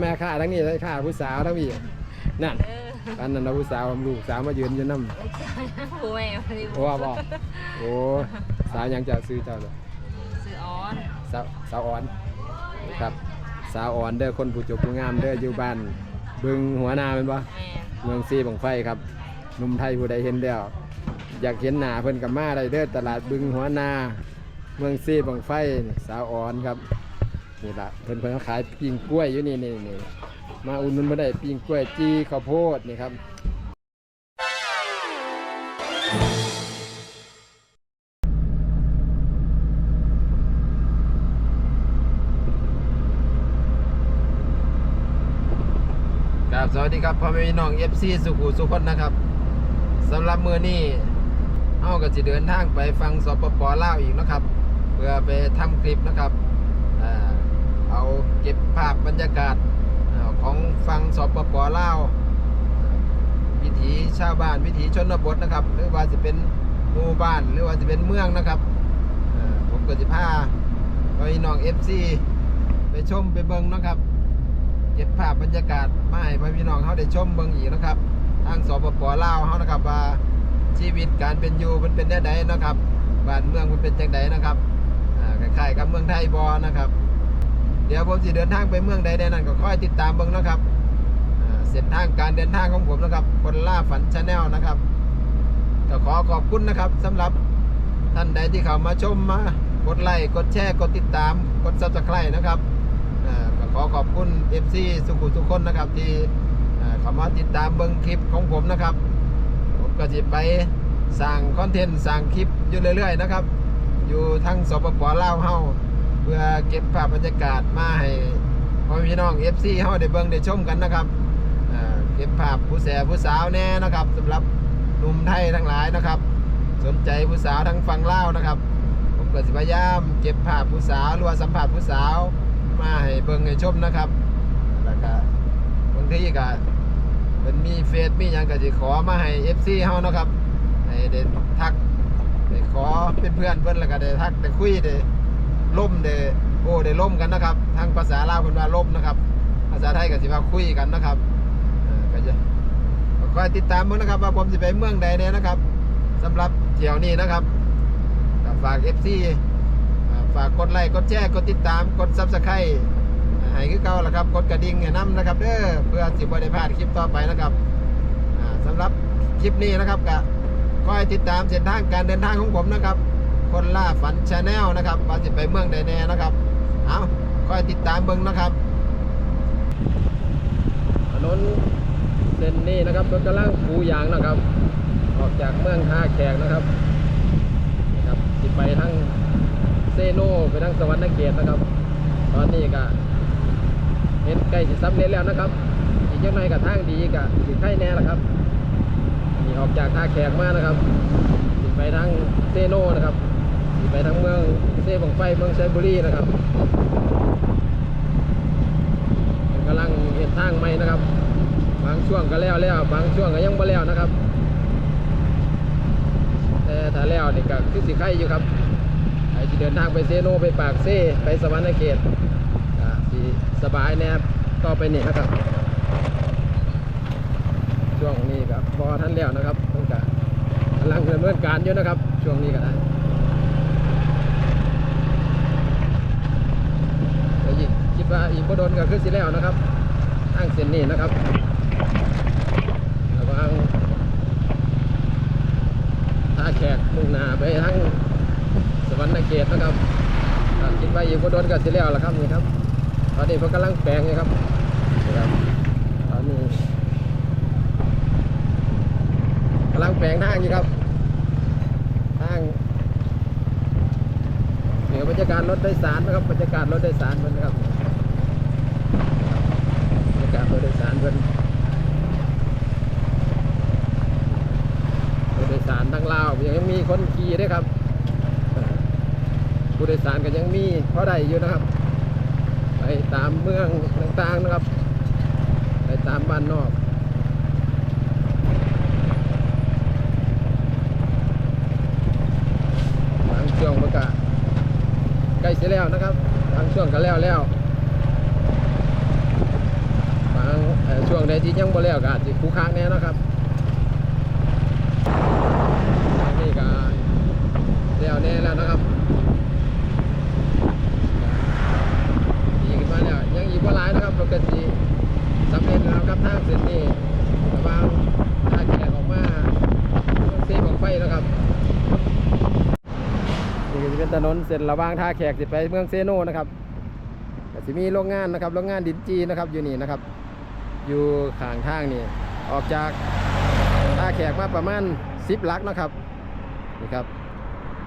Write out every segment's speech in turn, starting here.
แม่ข้าทั้งนี้ทั้งข้าผู้สาวทั้งพี่นั่นเอออันนั้นนะผู้สาวลูกสาวมายืนอยู่น้ผู้แม่พอดีำโอ้ว่าบอกโอ้สาวยังจะซื้อเจ้าเลยซื้อออนสาวสาวอ่อนครับสาวอ่อนเด้อคนผู้จบผู้งามเด้ออยู่บ้านบึงหัวนาเป็นปะแม่เมืองซีบังไฟครับหนุ่มไทยผู้ใดเห็นแล้วอยากเห็นหน้าเพิ่นกับมาได้เด้อตลาดบึงหัวนา เมืองซีบังไฟนี่สาวอ่อนครับ นี่ละเพิ่นเพิ่นเขาขายปิ้งกล้วยอยู่นี่นี่นี่มาอุ่นนุนมาได้ปิ้งกล้วยจีข้าวโพดนี่ครับครับสวัสดีครับพ่อแม่พี่น้อง FC สุขุสุขนนะครับสำหรับมือนี้เฮาก็สิเดินทางไปฟังสปปลาวอีกนะครับ เพื่อไปทำคลิปนะครับอ่อ เอาเก็บภาพบรรยากาศของฟังสปปลาววิถีชาวบ้านวิถีชนบทนะครับ หรือว่าจะเป็นหมู่บ้านหรือว่าจะเป็นเมืองนะครับผมก็จะพาไปน้อง FC ไปชมไปเบิ่งนะครับ เก็บภาพบรรยากาศมาให้พี่น้องเขาได้ชมเบิ่งอีกนะครับ ทางสปปลาวเขานะครับว่าชีวิตการเป็นอยู่มันเป็นแนวใดนะครับบ้านเมืองมันเป็นจังใดนะครับคล้ายๆกับเมืองไทยบอนะครับ เดี๋ยวผมจะเดินทางไปเมืองใดใดนั้นก็ค่อยติดตามเบิ่งนะครับเส้นทางการเดินทางของผมนะครับ คนล่าฝันชาแนลนะครับก็ขอขอบคุณนะครับสำหรับท่านใดที่เข้ามาชมมากดไลค์กดแชร์กดติดตาม กดซับสไครต์นะครับก็ขอขอบคุณ FC สุขุทุกคนนะครับ ที่เข้ามาติดตามเบิ้งคลิปของผมนะครับ ผมก็จะไปสร้างคอนเทนต์สร้างคลิปอยู่เรื่อยๆนะครับ อยู่ทั้งสปปลาวเฮา พื่อเก็บภาพบรรยากาศมาให้พ่อพี่น้อง FC เฮาได้เบิ่งได้ชมกันนะครับเก็บภาพผู้แสผู้สาวแน่นะครับสำหรับหนุ่มไทยทั้งหลายนะครับ สนใจผู้สาวทั้งฝั่งลาวนะครับ ผมก็สิพยายามเก็บภาพผู้สาวรือว่าสัมผัสผู้สาวมาให้เบิ่งให้ชมนะครับแล้วก็บางทีก็เป็นมีเฟซมีหยังก็สิขอมาให้ FC เฮานะครับให้ได้ทักได้ขอเป็นเพื่อนเพิ่อนแล้วก็ได้ทักได้คุยได้ ล่มได้โอ้ได้ล่มกันนะครับ ทางภาษาลาวเพิ่นว่าล่มนะครับ ภาษาไทยก็สิว่าคุยกันนะครับก็จะคอยติดตามเบิ่งนะครับ ว่าผมสิไปเมืองใดแน่นะครับสำหรับเที่ยวนี้นะครับฝาก FC อ่าฝากกดไลค์กดแชร์กดติดตามกดซับสไครต์ให้คือเก่าละครับ กดกระดิ่งให้น้ำนะครับเด้อเพื่อสิบ่ได้พลาดคลิปต่อไปนะครับอ่าสำหรับคลิปนี้นะครับก็คอยติดตามเส้นทางการเดินทางของผมนะครับ คนล่าฝันชาแนลนะครับว่าจะไปเมืองใดแน่นะครับ เอาคอยติดตามเบิ่งนะครับถนนเส้นนี้นะครับรถกำลังปูยางนะครับ ออกจากเมืองท่าแขกนะครับนะครับสิไปทั้งเซโนไปทางสวรรค์นเกตนะครับ ตอนนี้ก็เห็นใกล้จะสำเร็แล้วนะครับอีกยังไงกับทางดีกับสิไข่แน่ละครับนี่ออกจากท่าแขกมานะครับสิไปทางเซโนนะครับ ไปทางเมืองเซบังไฟเมืองไซบุรีนะครับกำลังเห็นทางใหม่นะครับ บางช่วงก็แล้วแล้วบางช่วงก็ยังบ่แล้วนะครับ แต่ถ้าแล้วนี่ก็คือสิไข่อยู่ครับใครที่เดินทางไปเซโนไปปากเซไปสวรรค์เขตสิสบายแนบต่อไปนี่นะครับ ช่วงนี้ครับพอท่านแล้วนะครับต้องการกำลังดำเนินการอยู่นะครับ ช่วงนี้ก็ได้แต่อีกคิดว่า อีกบ่โดนก็คือสิแล้วนะครับทางเส้นนี้นะครับระวังท่าแขกมุ่งหน้าไปทางสวรรค์เกตนะครับอ่าคิดว่าอยู่บนโดนกับสิแล้วล่ะครับนี่ครับ ตอนนี้เพิ่นกำลังแปลงอยู่ครับนี่ครับตอนนี้กำลังแปลงทางอยู่ครับทางเหนือบรรยากาศรถโดยสารนะครับบรรยากาศรถโดยสารเพิ่นนะครับ บรรยากาศรถโดยสาร เพิ่นรถโดยสารทั้งลาวยังมีคนขี่ด้วยครับ ผู้โดยสารก็ยังมีเพราะได้อยู่นะครับ ไปตามเมืองต่างๆนะครับ ไปตามบ้านนอกบางช่วงมันก็ใกล้เสียแล้วนะครับบางช่วงก็แล้วแล้ว ช่วงใดที่ยังบ่แล้วก็อาจสิคู่ค้างแน่นะครับนี้ก็แล้วแน่แล้วนะครับดีขึ้นมาแล้วยังอีกว่าหลายนะครับรถกระสีสำเร็จแล้วครับทางเส้นนี้ระว่างทาแขกออกมาเส้นของไฟนะครับนี่ก็จะเป็นถนนเส้นระว่างท่าแขกสิไปเมืองเซโนนะครับจะมีโรงงานนะครับโรงงานดินจีนะครับอยู่นี่นะครับ อยู่ข้างทางนี่ ออกจากท่าแขกมาประมาณ10ลักนะครับนี่ครับ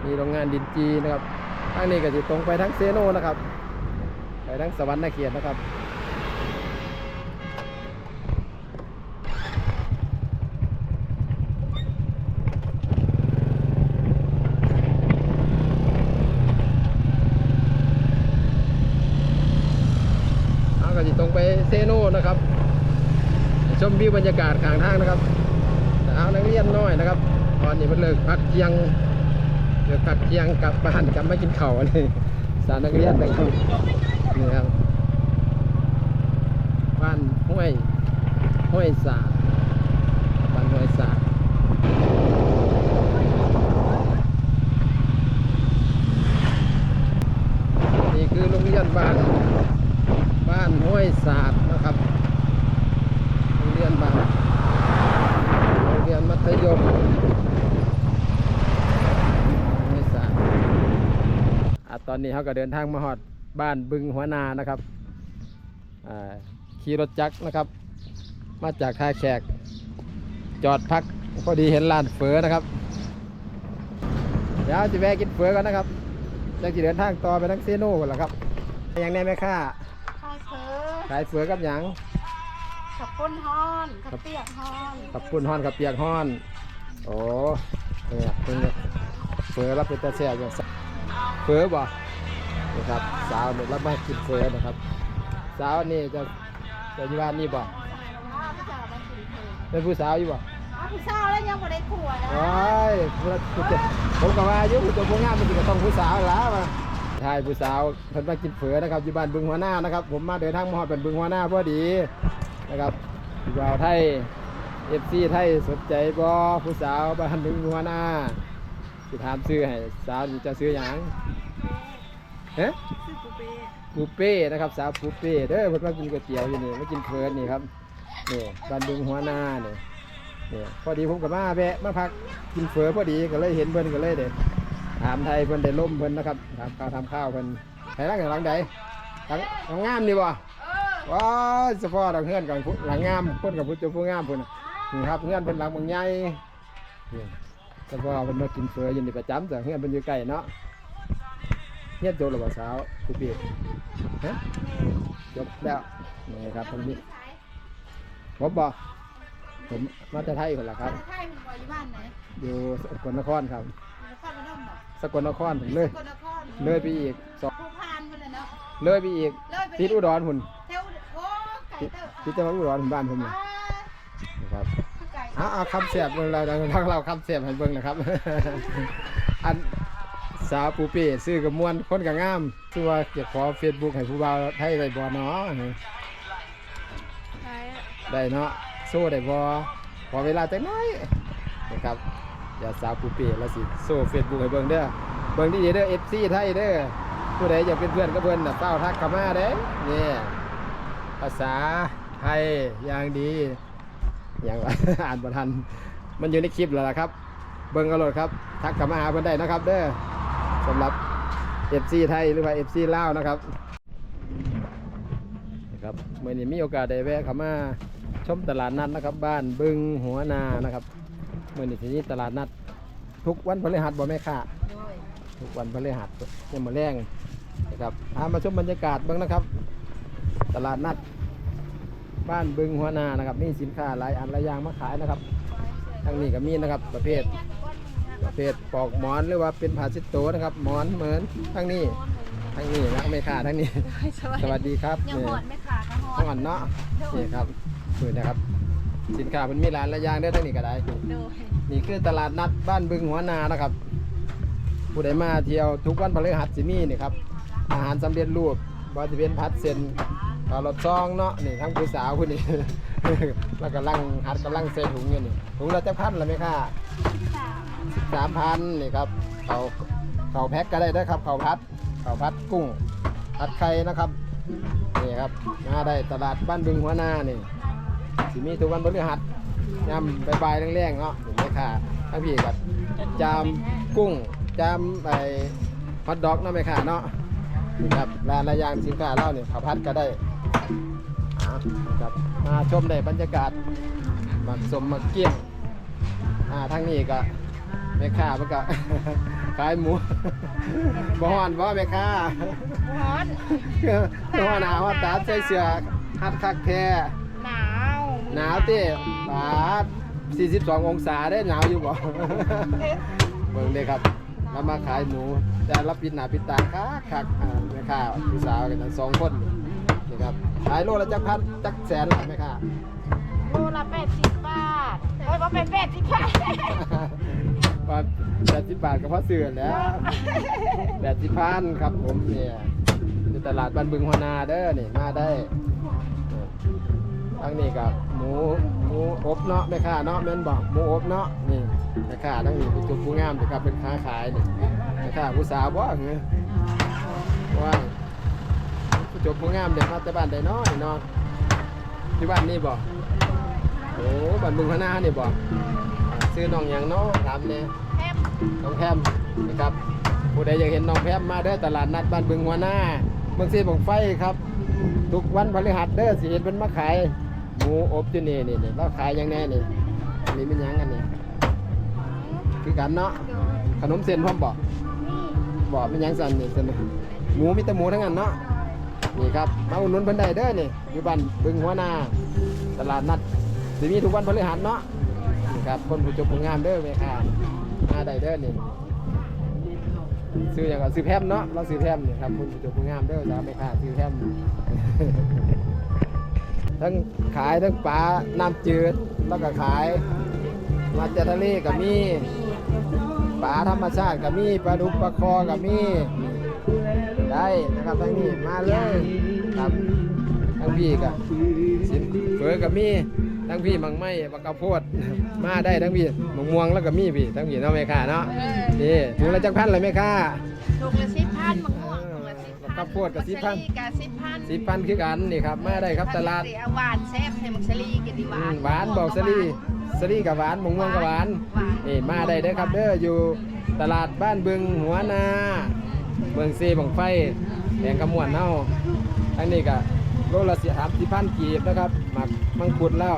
มีโรงงานดินจีนะครับทางนี้ก็จะตรงไปทั้งเซโนนะครับ ไปทั้งสวรรค์นาเขียนนะครับเอาก็จะตรงไปเซโนนะครับ ชมวิวบรรยากาศข้างทางนะครับเอานักเรียนน้อยนะครับ ตอนนี้มันเลิกพักเที่ยงเลิกพักเที่ยงกลับบ้านกลับมากินข้าวนี่สารนักเรียนนะครับนี่ครับบ้านห้วยห้วยสาบ้านห้วยสานี่คือโรงเรียนบ้าน บ้านห้วยสาดนะครับ เรียนบ้านโรงเรียนมัธยมห้วยสาดอะตอนนี้เขาก็เดินทางมาฮอดบ้านบึงหัวนานะครับอ่าขี่รถจักรนะครับ มาจากท่าแขก จอดพักพอดีเห็นร้านเฝอนะครับ เดี๋ยวจะแวะกินเฝอกันนะครับจะจะเดินทางต่อไปทั้งเซโน่กันละครับ อย่างแน่ไหมค่าข้าวเสือขายเฝอกับหยัง ขับปุ้นฮ้อนขับเปียกฮ้อนกับปุ้นห้อนกับเปียกห้อนโอ้เนี่ยเป็นไงเฝอรับเป็นตาแซ่บอย่างเฝอบ่นี่ครับสาวเนี่ยรับมากินเฝอนะครับสาวนี่จะจะอยู่บ้านนี่บ่อ้าวไม่จ่ามากินเถอะเป็นผู้สาวอยู่บ่อ้าวผู้สาวแล้วยังบ่ได้ขัวนะโอ้ยผู้จะผมก็ว่าอายุผู้ตัวผู้งามมันก็ต้องผู้สาวแล้วมาใช่ผู้สาวเพิ่นมากินเฝอนะครับอยู่บ้านบึงหัวหน้านะครับ ผมมาเดินทางมาฮอดเป็นบึงหัวหน้าพอดี นะครับอยู่าวไทยเอฟซีไทยสนใจบ่ผู้สาวบ้านบึงหัวหน้าสิถามซื้อให้สาวจะซื้อหยังเอ๊ะชื่อปูเป้ปูเป้นะครับสาวปูเป้เด้อเพิ่นมากินก๋วยเตี๋ยวอยู่นี่มากินเฝอนี่ครับนี่บ้านบึงหัวหน้านี่นี่พอดีผมกับมาแวะมาพักกินเฝอพอดีก็เลยเห็นเพิ่นก็เลยเด็ดถามไทยเพิ่นได้ล่มเพิ่นนะครับถามข้าวทำข้าวเพิ่นไหนร่างหลังใดหลังหลังงามนี่บ่ ว้าวเฉพาะหลังเฮือนกับหลังงามเพิ่นกับผู้เจ้าผู้งามเพิ่นน่ะนี่ครับเฮือนเพิ่นหลังบางใหญ่นี่เฉพาะเพิ่นมากินเฝออยู่นี่ประจำแต่เฮือนเพิ่นอยู่ใกล้เนาะเฮียนจบแล้วบ่สาวปูเป้ฮะจบแล้วนี่ครับตรงนี้ผมบอกผมมาจากไทยคนละครับไทยมึงบ่อยู่บ้านไหนอยู่สกลนครครับนครพนมบ่สกลนครผมเลยสกลนครเลยไปอีกสองภูพานพุ่นน่ะเนาะเลยไปอีกเลยไปติดอุดรหุ่นแถวโอ้ ไก่ติดเตอร์ติดจังหวัดอุดรหุ่นบ้านผมว้านี่นะครับคือไก่เอาเอาคำเสียบเบิ่งเราทางเราคำเสียบให้เบิ่งนะครับ อันสาวปูเป้ซื้อกับมวนคนกับงามชื่อว่าเก็บขอเฟซบุ๊กให้ผู้บ่าวไทยได้บ่เนาะไก่ได้เนาะโซ่ได้บ่พอเวลาจักหน้อยนะครับอย่าสาวปูเป้แล้วสิโซ่เฟซบุ๊กให้เบิ่งเด้อเบิ่งดีๆเด้อ FC ไทยเด้อผู้ใดอยากเป็นเพื่อนกับเพิ่นน่ะเฝ้าทักเข้ามาเด้นี่ ภาษาไทยอย่างดี อย่างว่า อ่านบ่ทัน มันอยู่ในคลิปแล้วล่ะครับ เบิ่งเอาโลดครับ ทักเข้ามาหาเพิ่นได้นะครับ เด้อสำหรับ FC ไทยหรือว่า FC ลาวนะครับนะครับเมื่อนี้มีโอกาสได้แวะเข้ามาชมตลาดนัดนะครับ บ้านบึงหัวนานะครับเมื่อนี้ที่นี้ตลาดนัด ทุกวันพฤหัสบ่แม่ค่ะทุกวันพฤหัสเนี่ยมาแรงนะครับพามาชมบรรยากาศบ้างนะครับ ตลาดนัด บ้านบึงหัวนานะครับมีสินค้าหลายอันหลายอย่างมาขายนะครับทั้งนี้ก็มีนะครับประเภท ประเภทปอกหมอนหรือว่าเป็นผ้าเช็ดโต๊ะนะครับหมอนเหมือนทั้งนี้ทั้งนี้นะไม่ค่ะทั้งนี้ สวัสดีครับยังนี่หอดไม่ขาดนะหอห้องอันเนาะนี่ครับคือนะครับ สินค้ามันมีหลายหลายอย่างได้อทั้งนี้ก็ได้โดยนี่คือตลาดนัดบ้านบึงหัวนานะครับ ผู้ใดมาเที่ยวทุกวันพฤหัสสิมีนี่ครับอาหารสำเร็จรูปบริเวณพัดเซน ขข่ารถซองเนาะนี่ทั้งผู้สาวผู้นี้ แล้วกำลังหัดกำลังใส่ถุงอยู่นี่ถุงละจะพันละไหมค่ะสามพันนี่ครับเขาเขาแพ็คก็ได้เด้อครับเขาพัดเขาพัดกุ้งพัดไข่นะครับนี่ครับมาได้ตลาดบ้านบึงหัวหน้านี่สิมีทุกวันพฤหัสยำใบายๆแรงๆเนาะเห็นไหมค่ะทั้งพี่กับจามกุ้งจามไอ้ฮอทดอกนะไหมค่ะเนาะนี่ครับร้านละยางสินค้าเล่าเนี่ยเขาพัดก็ได้ ครับมาชมได้บรรยากาศมาสมมาเกี่ยงอ่าทั้งนี้ก็แม่ค้ามันก็ ขายหมูบ่ฮ้อนบ่แม่ค้าร้อน ตัวหนาวว่าตาใส่เสื้อฮัดคักแท้หนาวหนาวเต้บาด42 องศาได้หนาวอยู่บ่ เบิ่งเด้ครับเรามาขายหมูแต่รับปิดหน้าปิดตาคักคักอ่าแม่ค้าผู้สาวกันทั้งสองคน นี่ครับขายโลละจักพันจักแสนละแม่ค้าโลละแปดสิบบาทเอ้ยว่าเป็นแปดสิบบาทว่า80บาทก็พอซื้อแหล้ว80พันครับผมเนี่ยอยู่ตลาดบ้านบึงหัวนาเด้อนี่มาได้ทั้งนี้กับหมูหมูอบเนาะแม่ค้าเนาะแม่นบอกหมูอบเนาะนี่แม่ค้าทั้งนี้ผู้จุกผู้งามเด้อครับเป็นค้าขายนี่แม่ค้าผู้สาวบ่เหรอว่าผู้ จุกผู้งามเด็กมาแต่บ้านใดเนาะนี่เนาะที่บ้านนี่บ่โอ้บ้านบึงหัวนานี่บ่ซื้อน้องหยังเนาะถามแน่แพบน้องแพมนะครับผู้ใดอยากเห็นน้องแพมมาเด้อตลาดนัดบ้านบึงหัวหน้าเมืองซีบงไฟครับ ทุกวันพฤหัสเด้อสิเห็นมันมาขายหมูอบที่นี่นี่นี่เราขายอย่างแน่นี่อันนี้เป็นหยังกันนี่คือกันเนาะขนมเส้นพร้อมบอกบอกเป็นหยังสันนี่เส้นหมูมีแต่หมูทั้งนั้นเนาะ นี่ครับ มาอุดหนุนเพิ่นได้เด้อนี่อยู่บ้านบึงหัวนา ตลาดนัดสิมีทุกวันพฤหัสเนาะนี่ครับ คนผู้จบผู้งามเด้อแม่ค้ามาได้เด้อนี่ซื้ออย่างก็ซื้อแพมเนาะเราซื้อแพมนี่ครับคุณจุผู้งามเด้อจ้าไม่ค่าซื้อแพมทั้งขายทั้งปลาน้ำจืดแล้วก็ขาย มาจากทะเลก็มีปลาธรรมชาติก็มีปลาดุกปลาคอก็มี ได้นะครับทั้งนี้มาเลยครับทั้งพี่ก็สินเฟือก็มีทั้งพี่มังไม่บักกะโพดมาได้ทั้งพี่มะม่วงแล้วก็มีพี่ทั้งพี่เนาะแม่ค้าเนาะนี่ถุงละจักพันเลยแม่ค้าถูกละสิบพันมะม่วงถูกละสิบพันข้าวโพดกับสิบพันมักสลีกับสิบพันสิบพันคือกันนี่ครับมาได้ครับตลาดเสียหวานแซ่บให้มักสลีกินดีหอืวานมหวานบอกสลีสลีกับหวานมะม่วงกับหวานหวานนี่มาได้เด้อครับเด้ออยู่ตลาดบ้านบึงหัวนา เมืองซีบังไฟแดงกระมวนเน่าทั้งนี้ก็โลละสิสามสิบพันกีบนะครับหมักมังคุดแล้ว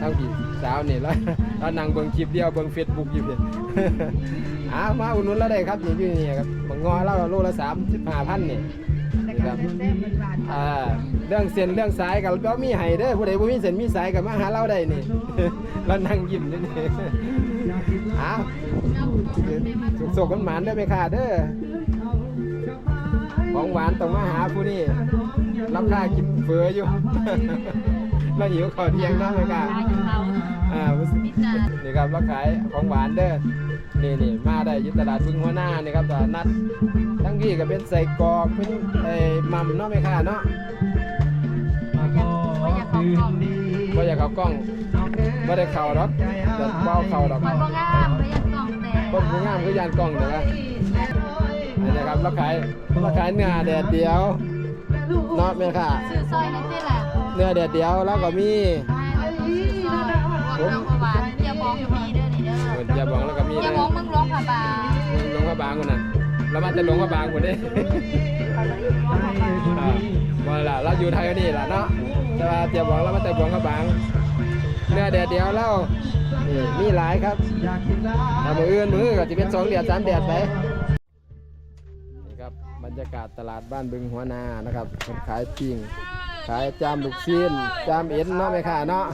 ทั้งพี่สาวนี่แล้วแล้วนั่งเบิ่งคลิปเดียวเบิ่งเฟซบุ๊กอยู่พี่อ้าวมาอุดหนุนแล้วได้ครับนี่อยู่นี่ครับบังงอแล้วโลละสามสิบห้าพันนี่แต่ก็แซ่บๆหวานๆอ่าเรื่องเส้นเรื่องสายกับเรามีให้เด้อผู้ใดบ่มีเส้นมีสายกับมาหาเราได้นี่เรานั่งยิ้มอยู่นี่อ้าวสุกสกกันหมานเด้อแม่ค่ะเด้อ ของหวานต้องมาหาผู้นี้รับค่ากินเฟืออยู่ เราหิวข้าวเที่ยงเนาะแม่ค่ะร้านของเราอ่านี่ครับเราขายของหวานเด้อนี่นี่มาได้อยึดตลาดบึงหัวหน้านี่ครับตลาดนัดทั้งพี่ก็เป็นใส่กรอกเป็นไอ้มัมเนาะแม่ค่ะเนาะไม่อยากเขากล่องบ่อยากเข้ากล้องบ่ได้เข้าดอกแต่เบาเข้าดอกคอยบ่งามไม่อยากกล่องแต่บ่ผู้งามคือยานกล้องเด้อว่า อันนี้ครับเราขายเราขายเนื้อแดดเดียวเนาะแม่ค่ะซื้อซอยนั่นสิแหละเนื้อแดดเดียวแล้วก็มีซื้อซอยรวมน้องหวานเจียบองก็มีเด้อนี่เด้อเหมือนจะบอกแล้วก็มีเจีเลยยบองมึงร้องผ่าบาหลวงพระบางคนน่ะเรามาจากหลวงพระบางคนนี้อ่าบ่ล่ะเราอยู่ไทยนี่ล่ะเนาะแต่ว่าเตรียมบอกเรามาจากหลวงพระบางเนื้อแดดเดียวแล้วนี่มีหลายครับถ้ามืออื่นมือก็จะเป็นสองเดือนสามเดือนไปนี่ค รับบรรยากาศตลาดบ้านบึงหัวนานะครับคนขายปิ้งขายจามลูกชิ้นจามเอ็นเนาะแม่ค่ะเนาะ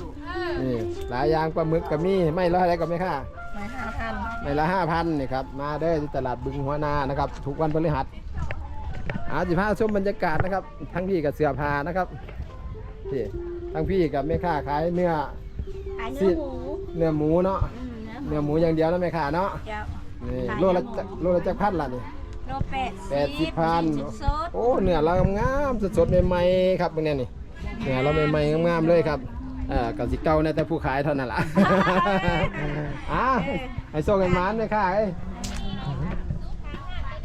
นี่หลายอย่างปลาหมึกก็มีไม่ร้อยอะไรก็ไม่ค่ะไม่ห้าพันไม่ละห้าพันนี่ครับมาเด้อที่ตลาดบึงหัวนานะครับทุกวันพฤหัสอาสิพาชมบรรยากาศนะครับ ทั้งพี่กับเสือพานะครับพี่ทั้งพี่กับแม่ค้าขายเนื้อขายสิเนื้อหมูเนื้อหมูเนาะอืมเนื้อหมูเนื้อหมูอย่างเดียวนะแม่ค้าเนาะเจ้านี่โลละจักโลละจักพันล่ะนี่ โลแปดแปดสิบพันสดโอ้เนื้อเรางามๆสดๆใหม่ๆครับพวกเนี้ยนี่เนี่ยเราใหม่ๆงามๆเลยครับเอ่อกับสิเก่าในแต่ผู้ขายเท่านั้นล่ะอะไอ้โซ่กันมันเลยค่ะไอ้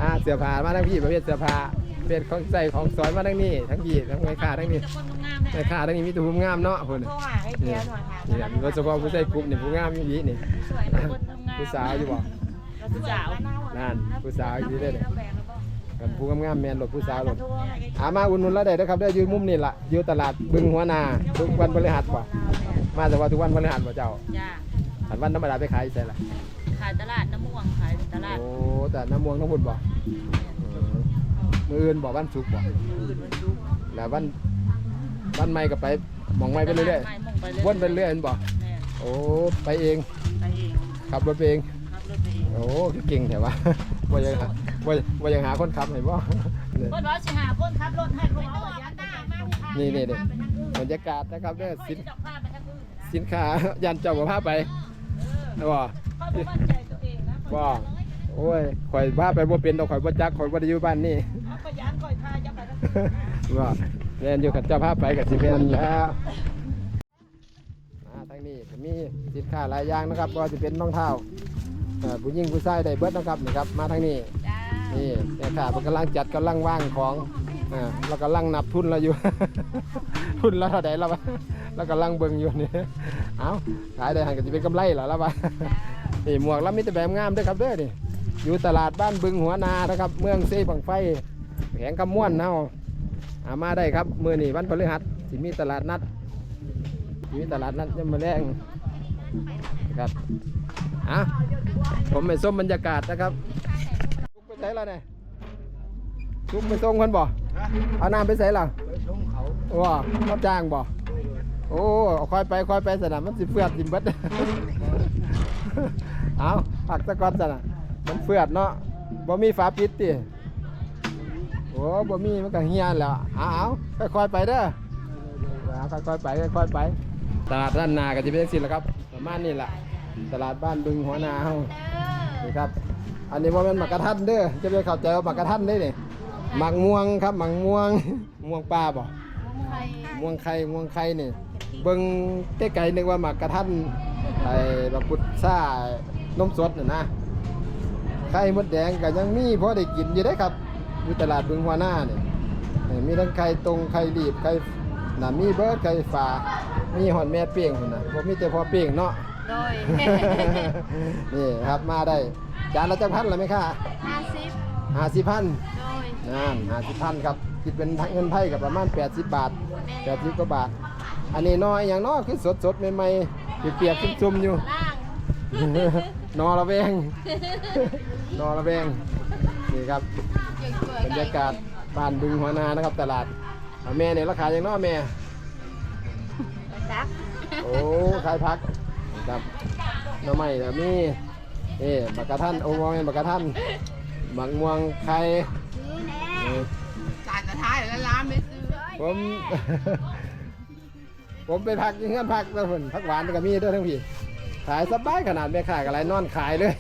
อะเสื้อผ้ามาทั้งพี่ประเภทเสื้อผ้าประเภทของใส่ของสอยมาทั้งนี้ทั้งพี่ทั้งไม้ค่าทั้งนี้คนงามไม้ค่าทั้งนี้มีแต่ผู้งามเนาะพุ่นโทรหาไอ้เพียหน่อยค่ะนี่แหละโดยเฉพาะผู้ใส่กลุ่มนี่ผู้งามอยู่ดีนี่สวยนะคนงามผู้สาวอยู่บ่ ผู้สาวนั่นผู้สาวอยู่ดีเด้อเนี่ยแบ่งแล้วบ่กันผู้งามๆแม่นหลบผู้สาวหลบโทรหาไอ้อามาอุ่นนุนแล้วได้เด้อครับได้ออยู่มุมนี่ล่ะอยู่ตลาดบึงหัวนาทุกวันพฤหัสบ่มาแต่ว่าทุกวันพฤหัสบ่เจ้าจ้าอันวันธรรมดาไปขายใส่ล่ะขายตลาดน้ำม่วงขายตลาดโอ้แต่น้ำม่วงทั้งหมดบ่เออมื้ออื่นบ่วันศุกร์บ่อื่นมันจุกแล้ววันวันใหม่ก็ไปหมองใหม่ไปเรื่อยไม่มองไปเรื่อยๆวนไปเรื่อยเห็นบ่แม่โอ้ไปเองไปเองขับรถไปเอง โอ้เก่งแถวะว่ายังหาว่าว่ายังหาคนขับเห็นบ่เนี่ยคนว่าสิหาคนขับรถให้คนเอายันได้มากนี่นี่นี่บรรยากาศนะครับเด้อสินดอกผ้าไปทางอื่นนะสินค้ายันเจ้ากับพาไปนะบ่เขาไม่มั่นใจตัวเองนะบ่โอ้ยข่อยพาไปบ่เป็นดอกข่อยบ่จักข่อยบ่ได้อยู่บ้านนี่เอาก็ยันก่อยทาจะไปทางอื่นว่าแม่นอยู่กับเจ้าพาไปกับสิแม่นแล้วอ่าทางนี้ก็มีสินค้าหลายอย่างนะครับบ่ว่าสิเป็นรองเท้าเอ่อผู้หญิงผู้ชายได้เบิดนะครับนี่ครับมาทางนี้จ้านี่แม่ค้าเพิ่นกำลังจัดกำลังว่างของอ่าเรากำลังนับทุนเราอยู่ ทุนเราเท่าใดเราวะเรากำลังเบิ่งอยู่นี่เอาขายได้หันก็สิเป็นกำไรเหรอแล้ววะ นี่หมวกแล้วมีแต่แบบงามเด้วยครับเด้อนี่อยู่ตลาดบ้านบึงหัวนานะครับ เมืองเซบังไฟแขงกำม่วนเนาอามาได้ครับมื้อนี้วันพฤหัสสิมีตลาดนัดสิมีตลาดนัดยามมื้อแรงครับ อะผมไปส้มบรรยากาศนะครับลุกไปใส่ละเนี่ยลุกไปส่งคนบ่เอาน้ำไปใส่ละไปชมเขาว่าเขาจ้างบ่โอ้เอาค่อยไปค่อยไปสนามมันสิเฟือดสิเบิดเอาผักตะกอนสนะมันเฟือดเนาะบ่มีฝาปิดติโอ้บ่มีมันก็เฮียนแล้วเอาเอาค่อยๆไปเด้อเอาค่อยๆไปค่อยๆไป ตลาดด้านนาก็จะเป็นจังซี่แหละครับประมาณนี้แหละ ตลาดบ้านบึงหัวนาเฮานี่ครับ อันนี้ว่าเป็นหมักกระทันเด้อจะไปเข้าใจว่าหมักกระทันได้นี่หมักม่วงครับหมักม่วงม่วงปลาบ่ม่วงไข่ม่วงไข่นี่เบิ่งใกล้ๆนึกว่าหมักกระทันไอ้บักพุดซ่านมสดน่ะนะไข่มดแดงก็ยังมีพอได้กินอยู่ได้อครับอยู่ตลาดบึงหัวหน้านี่นี่มีทั้งไข่ตรงไข่รีบไข่น่ะมีเบิร์ดไข่ฝามีหอนแม่เปี้ยงพุ่นน่ะบ่มีแต่พอเปี้ยงเนาะ โดย นี่ครับมาได้ จานละจักพันละไหมคะห้าสิบห้าสิบพันโดย นั่นห้าสิบพันครับคิดเป็นเงินไทยกับประมาณแปดสิบบาทแปดสิบกว่าบาท อันนี้น้อยอย่างน้อยคือสดสดๆใหม่ๆเปียกๆชุ่มๆอยู่ ล่าง นอระแวง นอระแวงนี่ครับ บรรยากาศบ้านบึงหัวนานะครับ ตลาดเอาแม่เนี่ยราคาอย่างน้อยแม่จัก โอ้ขายพัก ครับหน้ำใหม่แบบนี้นี่บักกะท่านโอ้ยบักกะท่านหมักม่วงไข่นี่จานกระทายแล้วร้านไม่ซื้อผม ผมไปพักที่เงื่อนพักแล้วผมพักหวานกับมีด้วยทั้งพี่ขายสบายขนาดแม่ขายกับไรนอนขายเลย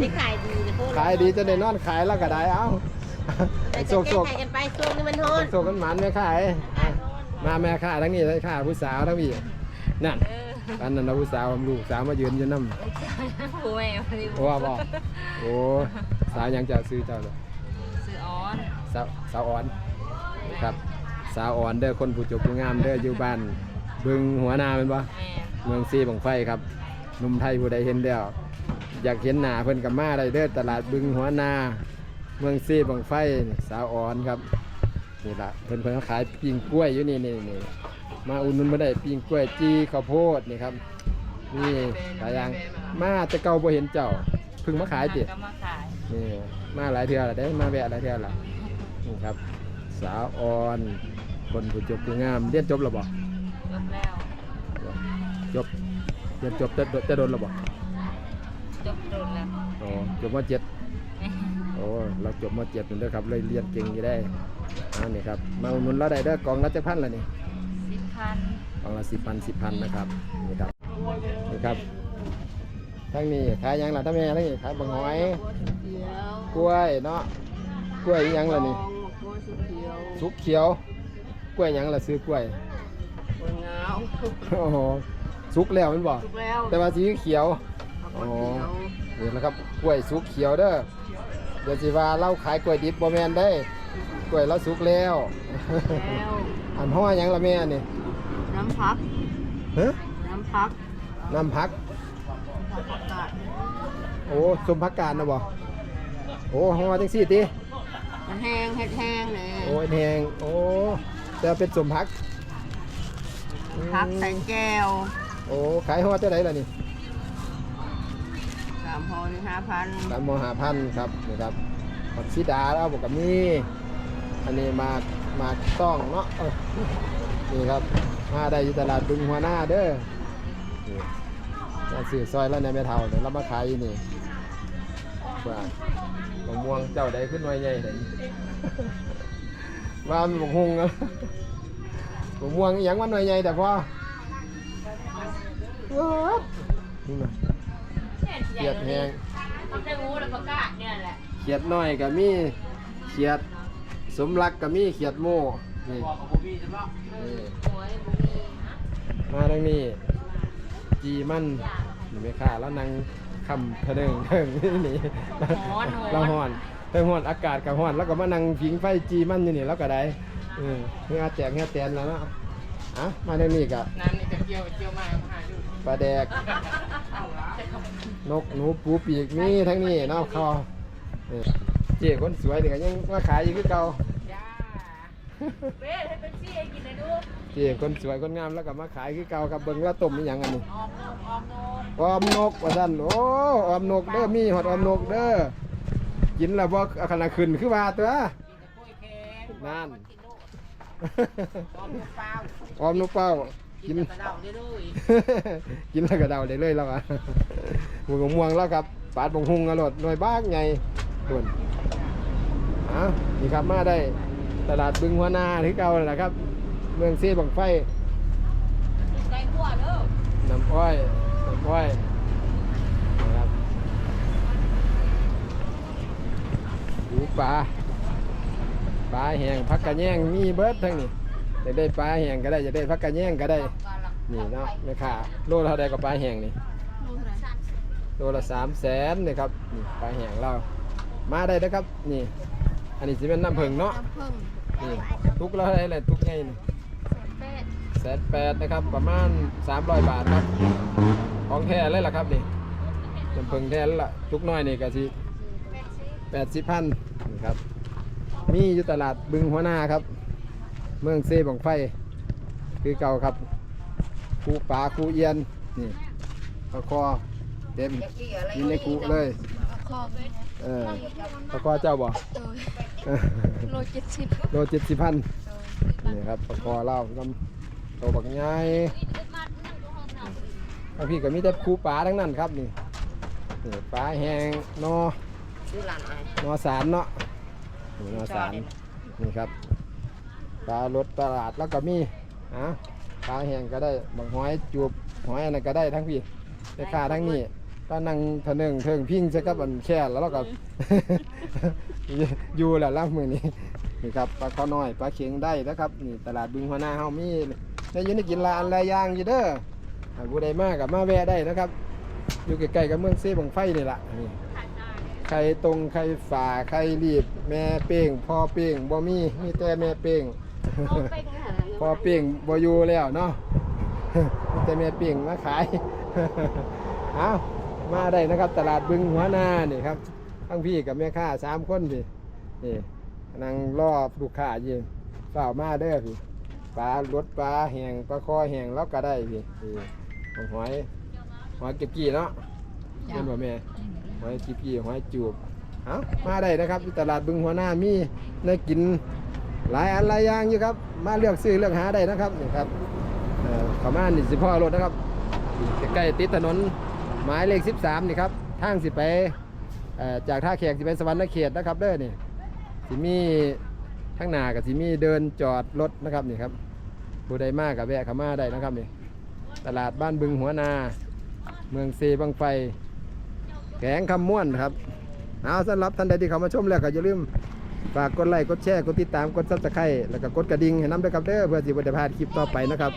ที่ขายดีจะพูดขายดีจะได้นอนขายแล้วก็ได้เอ้าแต่โศจะกโศแก้กไขกันไปช่วงนี้มันโทษโศกกันหมันแม่ขายมาแม่ขายทั้งนี้ทั้งขายผู้สาวทั้งพี่ นั่นอันนั้นเราผู้สาวผมลูกสาวมายืนอยู่น้ำผู้แม่พอดีโอ้ว่าบอกโอ้สาวยังจะซื้อเจ้าเลยซื้อออนสาวสาวอ่อนครับ สาวอ่อนเด้อคนผู้จบผู้งามเด้ออยู่บ้านบึงหัวนาเป็นปะแม่เมืองซีบังไฟครับหนุ่มไทยผู้ใดเห็นแล้วอยากเห็นหน้าเพิ่นกับมาได้เด้อตลาดบึงหัวนา เมืองซีบังไฟนี่สาวอ่อนครับนี่ละเพิ่นเพิ่นขายปิ้งกล้วยอยู่นี่นี่นี่ มาอุ่นนุนมาได้ปิ้งกล้วยจีข้าวโพดนี่ครับ นี่หลายอย่างมาแต่เก่าบ่เห็นเจ้าเพิ่งมาขายติก็มาขายนี่มาหลายเทื่อแล้วได้มาแวะหลายเทื่อแล้วนี่ครับ สาวอ่อนคนผู้จบผู้งามเรียนจบแล้วบ่จบแล้วจบเรียนจบจะจะโดนแล้วบ่จบโดนแล้วอ๋อจบมเจ็ดโอ้เราจบมเจ็ดนั่นเด้อครับเลยเรียนเก่งอยู่ได้อันนี้ครับมาอุดหนุนเราได้เด้อกล่องละจะพันละนี่สิบ พันกล่องละสิบพันสิบพันนะครับนี่ครับนี่ครับทั้งนี้ขายหยังล่ะทั้งแม่ทั้งนี้ขายบังหอยเขียวกล้วยเนาะกล้วยอีหยังล่ะนี่กล้วยสีเขียวสุกเขียวกกล้วยหยังล่ะซื้อกล้วยคนเงาโอ้โหสุกแล้วแมันบ่ถูกแล้วแต่ว่าสีเขียวอ๋อนี่นะครับกล้วยสุกเขียวเด้อเดี๋ยวสิว่าเราขายกล้วยดิบบ่แม่นได้กล้วยเราสุกแล้ว แล้วอันห้อหยังละแม่นี่ น้ำพักฮะน้ำพักน้ำผักผักอากาศโอ้สมผักกาดนะบ่โอ้ห้อจังซี่ติมันแห้งเฮ็ดแห้งเลยโอ้ยแพงโอ้แต่ว่าเป็นสมผักพักใส่แก้วโอ้ขายห้อเท่าไหร่ล่ะนี่สามพอนี่ห้าพันสามโมหาพันครับนี่ครับผักซีดาแล้วบอกกับมีอันนี้มากมากต้องเนาะเอ้ยนี่ครับ มาได้อยู่ตลาดบึงหัวหน้าเด้อนี่มาซื้อซอยแล้วในแม่เท่าเดี๋ยวเรามาขายอยู่นี่ว่ามะม่วงเจ้าใดขึ้นไว้ใหญ่เห็นว่ามันบกฮุงนะมะม่วงอหย่างมันหน่อยใหญ่แต่พอว้าวนี่นะเกียดแหงทำได้งูแล้วประกาศเนี่ยแหละเขียดน้อยก็มีเขียดสมรักก็มีเขียดโม่ นี่นี่โอ้ยบุมีฮะมาทางนี้จีมันนี่ไม่ค่าแล้วนั่งคำทะเดิงเทิงนี่เราห่อนเทิงห่อนอากาศกับห่อนแล้วก็มานั่งผิงไฟจีมันอยู่นี่แล้วก็ได้เออเงาแจกเงาแตนแล้วเนาะอะมาทางนี้ก็น้ำนี่จะเกี่ยวเกี่ยวมาหาดูปลาแดก นกหนูปูปีกมีทั้งนี้เนาะคอเออเจ๊คนสวยนี่ก็ยังมาขายอยู่คือเก่า จ้าเบ้ให้เป็นซี่ให้กินเลยดูเจ๊คนสวยคนงามแล้วก็มาขายคือเก่ากับเบิ่งว่าต้มอีหยังอันนี้ออมนมออมนมออมนกว่าซั่นโอ้ออมนกเด้อมีฮอดออมนกเด้อกินแล้วบ่เอาขนาดขึ้นคือว่าตัว กินแต่กล้วยแข็งนั่น กินโน่ออมเปล่าออมนกเป้ากิกินนแต่กระเดาได้ด้วยกินแล้วก็เดาได้เลยแล้วอะหัวกม่วงแล้วครับปาดบงหุงอรดหน่วยบ้ากไงด่วนอะนี่ครับมาได้ ตลาดบึงหัวนาที่เก่าแหละครับ เมืองเซ่บังไฟใจขั้วเด้อน้ำอ้อยน้ำอ้อยนะครับดูปลาปลาแห้งพักกระแยงมีเบิร์ดทั้งนี้จะได้ปลาแห้งก็ได้จะได้พักกระแยงก็ได้นี่เนาะแม่ค้าโลละเท่าใดกับปลาแห้งนี่โลละสามแสนนี่ครับนี่ปลาแห้งเรามาได้นะครับนี่ อันนี้สิเป็นน้ำผึ้งเนาะน้ำผึ้งนี่ทุกละเท่าไหรแหละทุกไงนี่เป็ดแสนแปดนะครับประมาณ 300 บาทครับ ของแท้เลยล่ะครับนี่น้ำผึ้งแท้แล้วล่ะทุกน้อยนี่ก็สิเป็ดสิแปดสิบพันนี่ครับ มีอยู่ตลาดบึงหัวหน้าครับ เมืองเซบังไฟ คือเก่าครับคูปลาคูเอียนนี่ปลาคอเต็มจะกี่อะไรกินในคูเลย คอเป็ด เออปลาคอเจ้าบ่โลเจ็ดสิบโลเจ็ดสิบพันนี่ครับปลาคอเล่าลำตัวบักใหญ่ทางพี่ก็มีแต่คูปลาทั้งนั้นครับนี่นี่ปลาแห้งนอชื่อร้านอะไรนอสารเนาะนี่นอสารนี่ครับปลารถตลาดแล้วก็มีอะปลาแห้งก็ได้บางหอยจูบหอยอะไรก็ได้ทั้งพี่ราคาทั้งนี้ ก็นั่งทะนึงเทิงพิงใช่กับอันแค่แล้วเราก็ อยู่แหละล่ะมือนี้นี่ครับปลาข้อน้อยปลาเข็งได้นะครับนี่ตลาดบึงหัวหน้าเฮามีได้อยินได้กินละอันละอย่างอยู่เด้อถ้าผู้ใดมากับมาแวะได้นะครับ อยู่ใกล้ๆกับเมืองเซบังไฟนี่ล่ะนี่ไข่ตรงไข่ฝาไข่รีบ แม่เป้งพ่อเป้งบ่มีมีแต่แม่เป้งโลเป็ดนะพ่อเป้งบ่อยู่แล้วเนาะมีแต่แม่เป้งมาขาย เอา มาได้นะครับ ตลาดบึงหัวหน้านี่ครับทั้งพี่กับแม่ค้าสามคนพี่นี่นั่งรอลูกค้าอยู่เฝ้ามาเด้อพี่ปลารถปลาแหงปลาคอแหงแล้วก็ได้พี่พี่หอยหอยเก็บกี้เนาะเป็นบ่แม่หอยจีพีหอยจูบเอามาได้นะครับที่ตลาดบึงหัวหน้ามีได้กินหลายอันหลายอย่างอยู่ครับ มาเลือกซื้อเลือกหาได้นะครับนี่ครับเอ่อขามานี่สิพ่อรถนะครับใกล้ติดถนน หมายเลข 13 นี่ครับทางสิไปจากท่าแขกสิไปสวรรค์เขตนะครับเด้อนี่สิมีทั้งหน้ากับสิมีเดินจอดรถนะครับนี่ครับผู้ใดมากกับแวะข้ามาได้นะครับนี่ตลาดบ้านบึงหัวนา เมืองเซบังไฟแกงคำม่วนครับเอาสำหรับท่านใดที่เข้ามาชมแล้วก็อย่าลืมฝากกดไลค์กดแชร์กดติดตามกดซับสไครต์แล้วก็กดกระดิ่งให้น้ำด้วยครับเด้อเพื่อสิบ่ได้พลาดคลิปต่อไปนะครับ